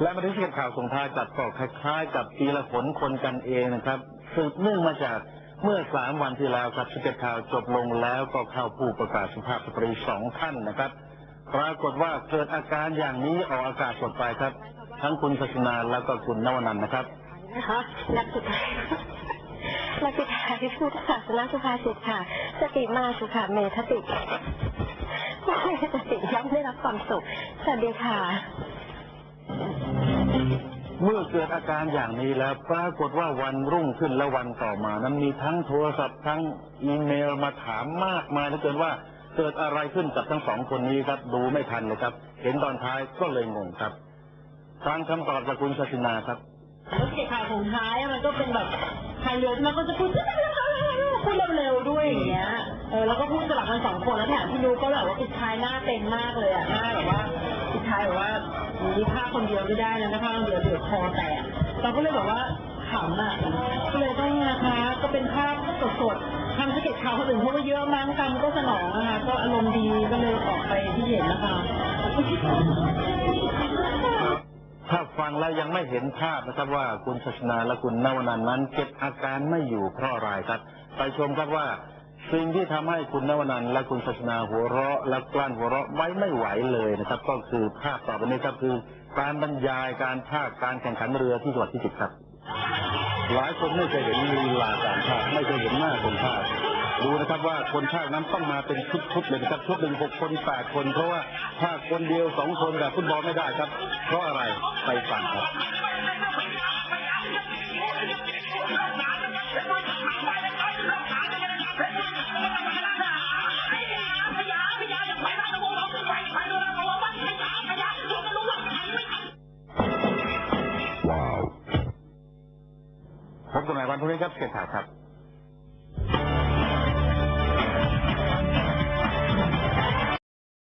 และมาถึงที่ข่าวส่งท้ายจัดก็คล้ายๆ กับปีละผลคนกันเองนะครับสืบเนื่องมาจากเมื่อสามวันที่แล้วครับที่ข่าวจบลงแล้วก็เข้าผู้ประกาศสุภาพสตรีสองท่านนะครับ ปรากฏว่าเกิดอาการอย่างนี้ออกอากาศสดไปครับ ทั้งคุณศาสนาแล้วก็คุณนวนันนะครับนะคะหลักสุดท้ายหลักสุดท้ายพุทธศาสนาสุภาษิตค่ะ สติมาสุขาเมทติไม่สติย่อมได้รับความสุขสวัสดีค่ะ เมื่อเกิดอาการอย่างนี้แล้วปรากฏว่าวันรุ่งขึ้นและวันต่อมา นั้นมีทั้งโทรศัพท์ทั้งอีเมลมาถามมากมายเหลือเกินว่าเกิดอะไรขึ้นกับทั้งสองคนนี้ครับ ดูไม่ทันเลยครับ เห็นตอนท้ายก็เลยงงครับฟังคำตอบจากคุณศาสินาครับแล้วเกข่าวของท้ายมันก็เป็นแบบไทยเรือมันก็จะพูดพูดเร็วๆด้วยอย่างเงี้ยเออแล้วก็พูดสลับกันสองคนแล้วแถมพี่นุก็แบบว่าปิดท้ายหน้าเต็มมากเลยอะหน้าแบบว่า มีผ้าคนเดียวไม่ได้นะถ้าผ้าคนเดียวเดี๋ยวคอแตกเราก็เลยแบบว่าขำอะก็เลยต้องนะคะก็เป็นภาพสดๆทำสเก็ตข่าวคนอื่นเขาก็เยอะมั้งกรรมก็สนองนะคะก็อารมณ์ดีก็เลยออกไปที่เห็นนะคะถ้าฟังแล้วยังไม่เห็นภาพนะครับว่าคุณศาสนาและคุณนวนันท์นั้นเก็บอาการไม่อยู่เพราะอะไรครับ ไปชมครับว่า สิ่งที่ทำให้คุณนวนันท์และคุณศาสนาหัวเราะ และกลั้นหัวเราะไว้ไม่ไหวเลยนะครับ ก็คือภาพต่อไปนี้ครับคือการบรรยายการภาคการแข่งขันเรือที่จังหวัดพิจิตรครับ หลายคนไม่เคยเห็นลีลาการภาคไม่เคยเห็นหน้าคนภาคดูนะครับว่าคนภาคนั้นต้องมาเป็นชุดๆเลยนะครับชุดหนึ่งหกคนแปดคนเพราะว่าภาคคนเดียวสองคนแบบฟุตบอลไม่ได้ครับ เพราะอะไรไปฟังครับ พบกันใหม่วันพรุ่งนี้ครับเกียรติข่าวครับ